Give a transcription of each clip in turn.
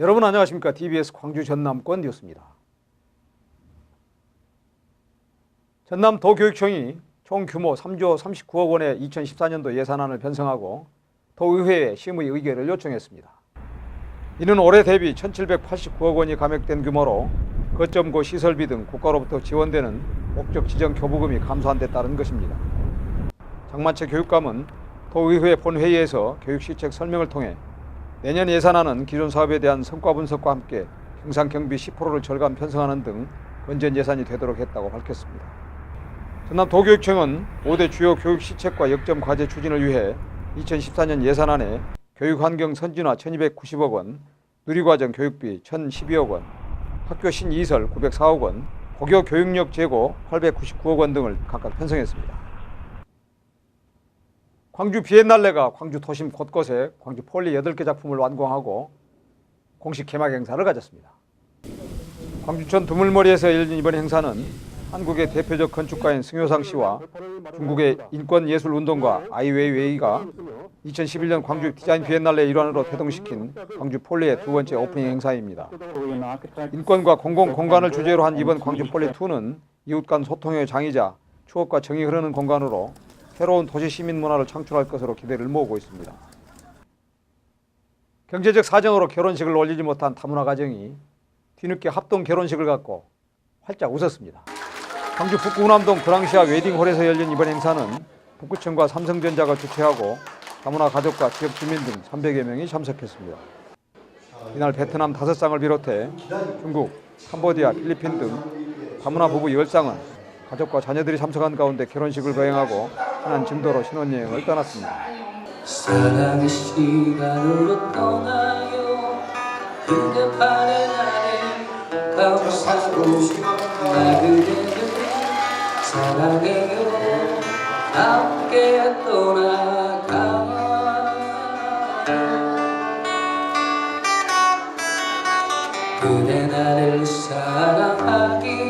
여러분 안녕하십니까? TBS 광주 전남권 뉴스입니다. 전남 도교육청이 총 규모 3조 39억 원의 2014년도 예산안을 편성하고 도의회에 심의 의결을 요청했습니다. 이는 올해 대비 1,789억 원이 감액된 규모로 거점고 시설비 등 국가로부터 지원되는 목적 지정 교부금이 감소한 데 따른 것입니다. 장만채 교육감은 도의회 본회의에서 교육시책 설명을 통해 내년 예산안은 기존 사업에 대한 성과 분석과 함께 행상 경비 10%를 절감 편성하는 등 건전 예산이 되도록 했다고 밝혔습니다. 전남 도교육청은 5대 주요 교육 시책과 역점 과제 추진을 위해 2014년 예산안에 교육환경 선진화 1290억 원, 누리과정 교육비 1012억 원, 학교 신이설 904억 원, 고교 교육력 제고 899억 원 등을 각각 편성했습니다. 광주 비엔날레가 광주 도심 곳곳에 광주 폴리 8개 작품을 완공하고 공식 개막 행사를 가졌습니다. 광주천 두물머리에서 열린 이번 행사는 한국의 대표적 건축가인 승효상 씨와 중국의 인권예술운동가 아이웨이웨이가 2011년 광주 디자인 비엔날레 일환으로 태동시킨 광주 폴리의 두 번째 오프닝 행사입니다. 인권과 공공 공간을 주제로 한 이번 광주 폴리 2는 이웃 간 소통의 장이자 추억과 정이 흐르는 공간으로 새로운 도시 시민 문화를 창출할 것으로 기대를 모으고 있습니다. 경제적 사정으로 결혼식을 올리지 못한 다문화 가정이 뒤늦게 합동 결혼식을 갖고 활짝 웃었습니다. 광주 북구 우남동 그랑시아 웨딩홀에서 열린 이번 행사는 북구청과 삼성전자가 주최하고 다문화 가족과 지역 주민 등 300여 명이 참석했습니다. 이날 베트남 다섯 쌍을 비롯해 중국, 캄보디아, 필리핀 등 다문화 부부 10쌍은 가족과 자녀들이 참석한 가운데 결혼식을 거행하고 편 한 증도로 신혼여행을 떠났습니다. 사랑의 시간으로 떠나요. 휴대폰에 나를 감싸고 나 그대를 사랑해요. 함께 떠나가 그대 나를 사랑하기에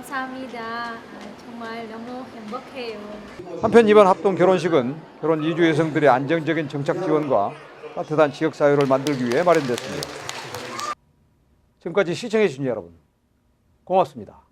감사합니다. 아, 정말 너무 행복해요. 한편 이번 합동 결혼식은 결혼 이주 여성들의 안정적인 정착 지원과 따뜻한 지역 사회를 만들기 위해 마련됐습니다. 지금까지 시청해 주신 여러분 고맙습니다.